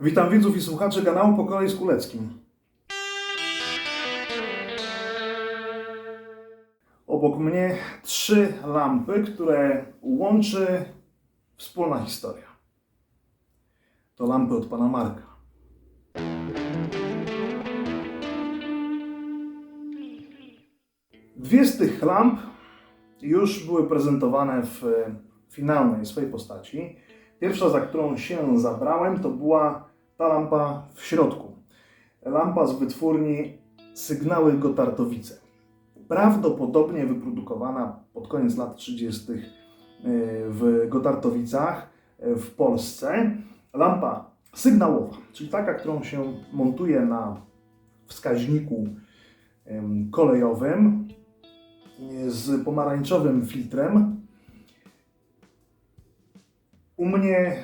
Witam widzów i słuchaczy kanału Po kolei z Kuleckim. Obok mnie trzy lampy, które łączy wspólna historia. To lampy od pana Marka. Dwie z tych lamp już były prezentowane w e, finalnej swojej postaci. Pierwsza, za którą się zabrałem, to była ta lampa w środku. Lampa z wytwórni Sygnały Gotartowice. Prawdopodobnie wyprodukowana pod koniec lat 30. w Gotartowicach e, w Polsce. Lampa sygnałowa, czyli taka, którą się montuje na wskaźniku kolejowym e, z pomarańczowym filtrem. U mnie e,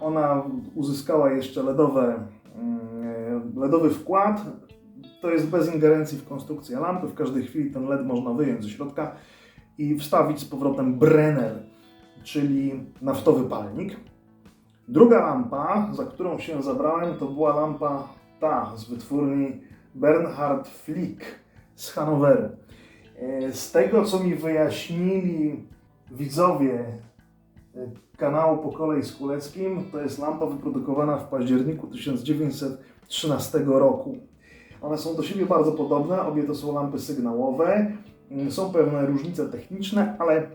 ona uzyskała jeszcze LEDowe, mm, LEDowy wkład. To jest bez ingerencji w konstrukcję lampy. W każdej chwili ten LED można wyjąć ze środka i wstawić z powrotem Brenner, czyli naftowy palnik. Druga lampa, za którą się zabrałem, to była lampa ta z wytwórni Bernhard Flick z Hanoweru. E, Z tego, co mi wyjaśnili widzowie e, kanału Po kolei z Kuleckim, to jest lampa wyprodukowana w październiku 1913 roku. One są do siebie bardzo podobne, obie to są lampy sygnałowe. Mm, Są pewne różnice techniczne, ale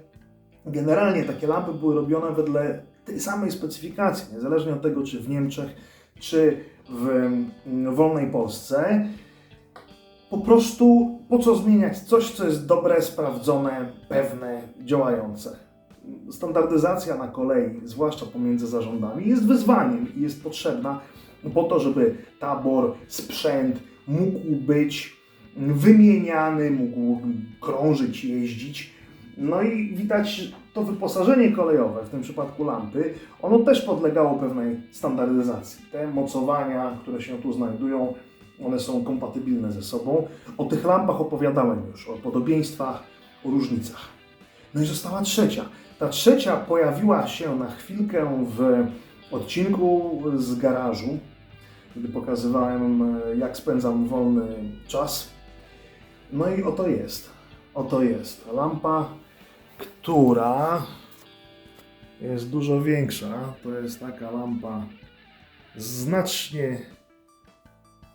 generalnie takie lampy były robione wedle tej samej specyfikacji, niezależnie od tego, czy w Niemczech, czy w mm, wolnej Polsce. Po prostu po co zmieniać coś, co jest dobre, sprawdzone, pewne, działające? Standardyzacja na kolei, zwłaszcza pomiędzy zarządami, jest wyzwaniem i jest potrzebna po to, żeby tabor, sprzęt mógł być wymieniany, mógł krążyć, jeździć. No i widać to wyposażenie kolejowe, w tym przypadku lampy, ono też podlegało pewnej standaryzacji. Te mocowania, które się tu znajdują, one są kompatybilne ze sobą. O tych lampach opowiadałem już, o podobieństwach, o różnicach. No i została trzecia. Ta trzecia pojawiła się na chwilkę w odcinku z garażu, gdy pokazywałem, e, jak spędzam wolny czas. No i oto jest. Oto jest lampa, która jest dużo większa. To jest taka lampa znacznie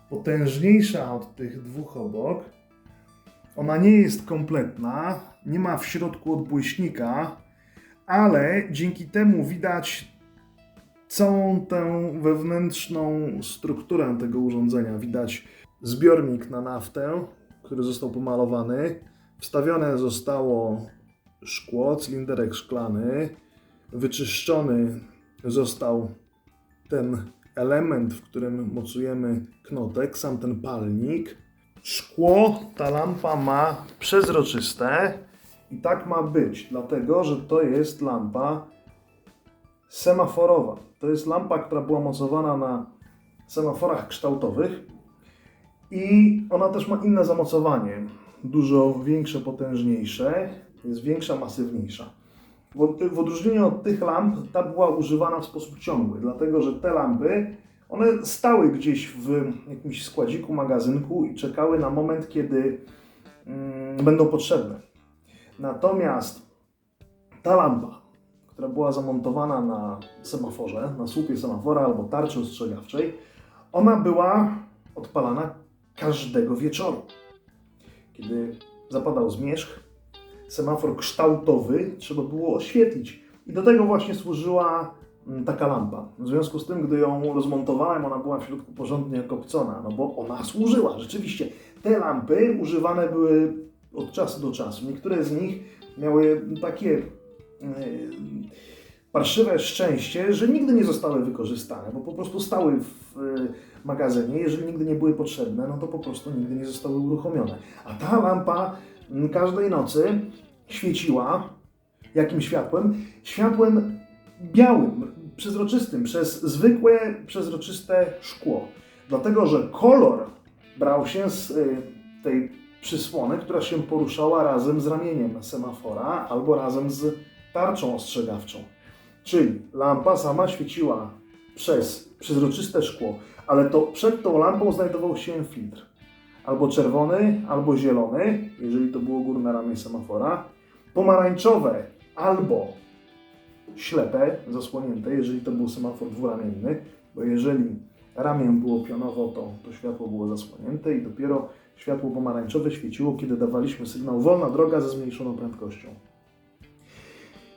potężniejsza od tych dwóch obok. Ona nie jest kompletna, nie ma w środku odbłyśnika, ale dzięki temu widać całą tę wewnętrzną strukturę tego urządzenia. Widać zbiornik na naftę, który został pomalowany. Wstawione zostało szkło, cylinderek szklany. Wyczyszczony został ten element, w którym mocujemy knotek, sam ten palnik. Szkło ta lampa ma przezroczyste i tak ma być, dlatego że to jest lampa semaforowa. To jest lampa, która była mocowana na semaforach kształtowych i ona też ma inne zamocowanie, dużo większe, potężniejsze, jest większa, masywniejsza. W, odróżnieniu od tych lamp, ta była używana w sposób ciągły, dlatego że te lampy, one stały gdzieś w jakimś składziku, magazynku i czekały na moment, kiedy mm, będą potrzebne. Natomiast ta lampa, która była zamontowana na semaforze, na słupie semafora albo tarczy ostrzegawczej, ona była odpalana każdego wieczoru. Kiedy zapadał zmierzch, semafor kształtowy trzeba było oświetlić. I do tego właśnie służyła mm, taka lampa. W związku z tym, gdy ją rozmontowałem, ona była w środku porządnie kopcona, no bo ona służyła. Rzeczywiście, te lampy używane były od czasu do czasu. Niektóre z nich miały takie yy, parszywe szczęście, że nigdy nie zostały wykorzystane, bo po prostu stały w yy, magazynie. Jeżeli nigdy nie były potrzebne, no to po prostu nigdy nie zostały uruchomione. A ta lampa mm, każdej nocy świeciła jakim światłem? Światłem białym, przezroczystym, przez zwykłe, przezroczyste szkło. Dlatego, że kolor brał się z y, tej przysłony, która się poruszała razem z ramieniem semafora albo razem z tarczą ostrzegawczą. Czyli lampa sama świeciła przez przezroczyste szkło, ale to przed tą lampą znajdował się filtr. Albo czerwony, albo zielony, jeżeli to było górne ramię semafora, pomarańczowe albo ślepe, zasłonięte, jeżeli to był semafor dwuramienny, bo jeżeli ramię było pionowo, to, to światło było zasłonięte i dopiero światło pomarańczowe świeciło, kiedy dawaliśmy sygnał wolna droga ze zmniejszoną prędkością.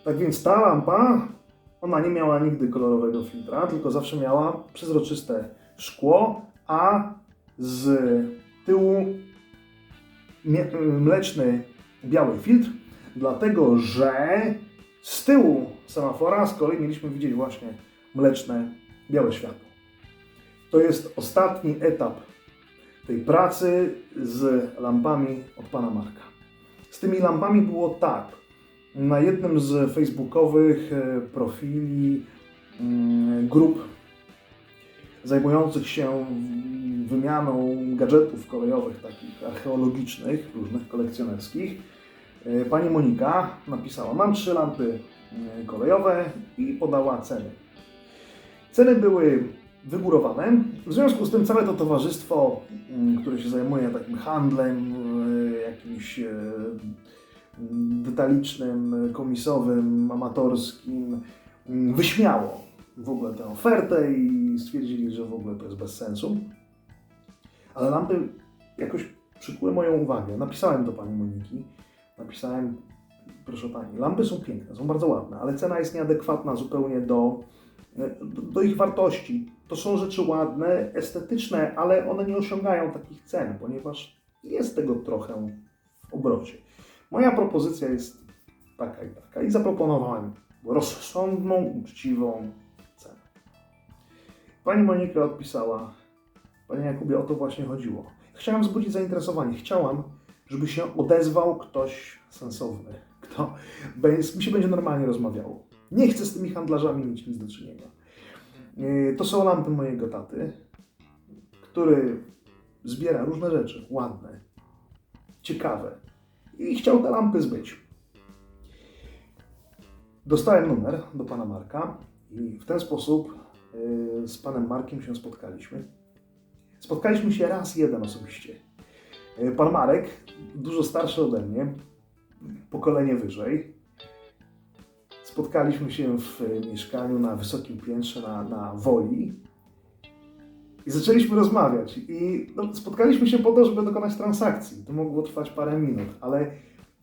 Tak więc ta lampa, ona nie miała nigdy kolorowego filtra, tylko zawsze miała przezroczyste szkło, a z tyłu mleczny biały filtr, dlatego że z tyłu semafora z kolei mieliśmy widzieć właśnie mleczne białe światło. To jest ostatni etap tej pracy z lampami od pana Marka. Z tymi lampami było tak. Na jednym z facebookowych e, profili mm, grup zajmujących się wymianą gadżetów kolejowych, takich archeologicznych, różnych kolekcjonerskich, e, pani Monika napisała: Mam trzy lampy mm, kolejowe i podała ceny. Ceny były wygórowane. W związku z tym całe to towarzystwo, mm, które się zajmuje takim handlem, e, jakimś e, detalicznym, komisowym, amatorskim, mm, wyśmiało w ogóle tę ofertę i stwierdzili, że w ogóle to jest bez sensu. Ale lampy jakoś przykuły moją uwagę. Napisałem do pani Moniki, napisałem, proszę pani, lampy są piękne, są bardzo ładne, ale cena jest nieadekwatna zupełnie do, do, do ich wartości. To są rzeczy ładne, estetyczne, ale one nie osiągają takich cen, ponieważ jest tego trochę w obrocie. Moja propozycja jest taka i taka i zaproponowałem rozsądną, uczciwą cenę. Pani Monika odpisała, Panie Jakubie, o to właśnie chodziło. Chciałam wzbudzić zainteresowanie, chciałam, żeby się odezwał ktoś sensowny, kto mi się będzie normalnie rozmawiało. Nie chcę z tymi handlarzami mieć nic do czynienia. Yy, To są lampy mojego taty, który zbiera różne rzeczy, ładne, ciekawe i chciał te lampy zbyć. Dostałem numer do pana Marka i w ten sposób yy, z panem Markiem się spotkaliśmy. Spotkaliśmy się raz jeden osobiście. Yy, Pan Marek, dużo starszy ode mnie, pokolenie wyżej. Spotkaliśmy się w y, mieszkaniu na wysokim piętrze na, na Woli i zaczęliśmy rozmawiać. I no, spotkaliśmy się po to, żeby dokonać transakcji. To mogło trwać parę minut, ale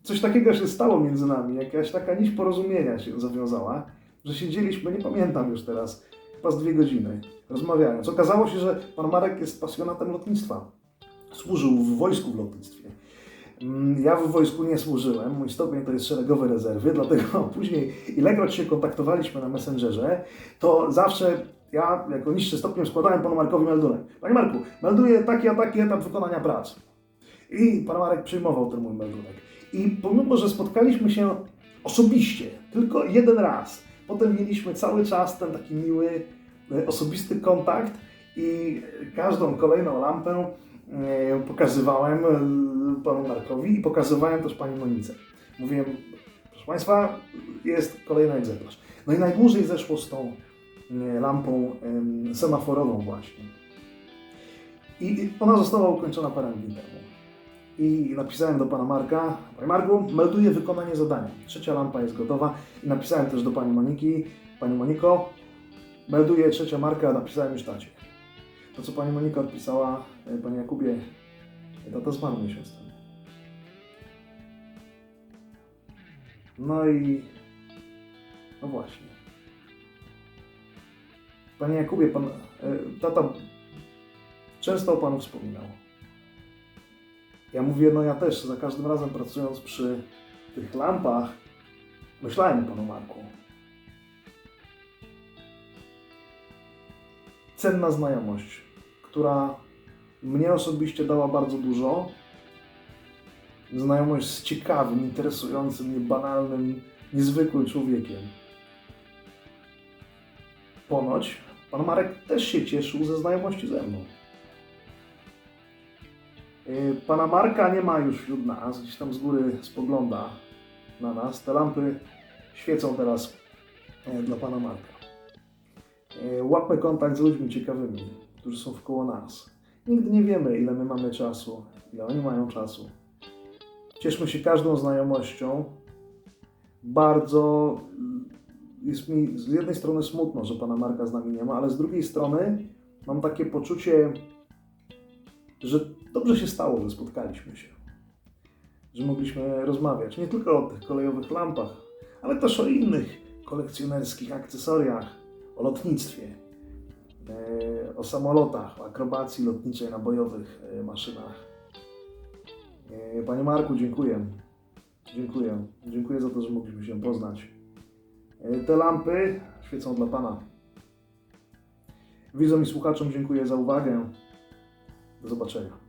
coś takiego się stało między nami, jakaś taka nić porozumienia się zawiązała, że siedzieliśmy, nie pamiętam już teraz, chyba z dwie godziny, rozmawiając. Okazało się, że pan Marek jest pasjonatem lotnictwa. Służył w wojsku w lotnictwie. Mm, Ja w wojsku nie służyłem, mój stopień to jest szeregowy rezerwy, dlatego później, ilekroć się kontaktowaliśmy na Messengerze, to zawsze ja jako niższy stopniem składałem panu Markowi meldunek. Panie Marku, melduję taki a taki etap wykonania prac. I pan Marek przyjmował ten mój meldunek. I pomimo, że spotkaliśmy się osobiście, tylko jeden raz, potem mieliśmy cały czas ten taki miły, e, osobisty kontakt i każdą kolejną lampę pokazywałem e, panu Markowi i pokazywałem też pani Monice. Mówiłem, proszę Państwa, jest kolejny egzemplarz. No i najdłużej zeszło z tą e, lampą em, semaforową właśnie. I ona została ukończona parę dni temu. I napisałem do pana Marka, panie Marku, melduję wykonanie zadania. Trzecia lampa jest gotowa. I napisałem też do pani Moniki, pani Moniko, melduję trzecia marka, napisałem już tacie. To co pani Monika odpisała, e, panie Jakubie, tata zmarł miesiąc temu. No i... No właśnie. Panie Jakubie, pan... e, Tata często o panu wspominał. Ja mówię, no ja też za każdym razem pracując przy tych lampach, myślałem o panu Marku. Cenna znajomość, która mnie osobiście dała bardzo dużo. Znajomość z ciekawym, interesującym, niebanalnym, niezwykłym człowiekiem. Ponoć pan Marek też się cieszył ze znajomości ze mną. Yy, Pana Marka nie ma już wśród nas, gdzieś tam z góry spogląda na nas. Te lampy świecą teraz e, dla Pana Marka. E, Łapmy kontakt z ludźmi ciekawymi, którzy są wkoło nas. Nigdy nie wiemy, ile my mamy czasu, ile oni mają czasu. Cieszmy się każdą znajomością. Bardzo mm, jest mi z jednej strony smutno, że pana Marka z nami nie ma, ale z drugiej strony mam takie poczucie, że dobrze się stało, że spotkaliśmy się. Że mogliśmy rozmawiać nie tylko o tych kolejowych lampach, ale też o innych kolekcjonerskich akcesoriach, o lotnictwie, o samolotach, akrobacji lotniczej na bojowych e, maszynach. E, Panie Marku, dziękuję. Dziękuję. Dziękuję za to, że mogliśmy się poznać. E, Te lampy świecą dla Pana. Widzom i słuchaczom dziękuję za uwagę. Do zobaczenia.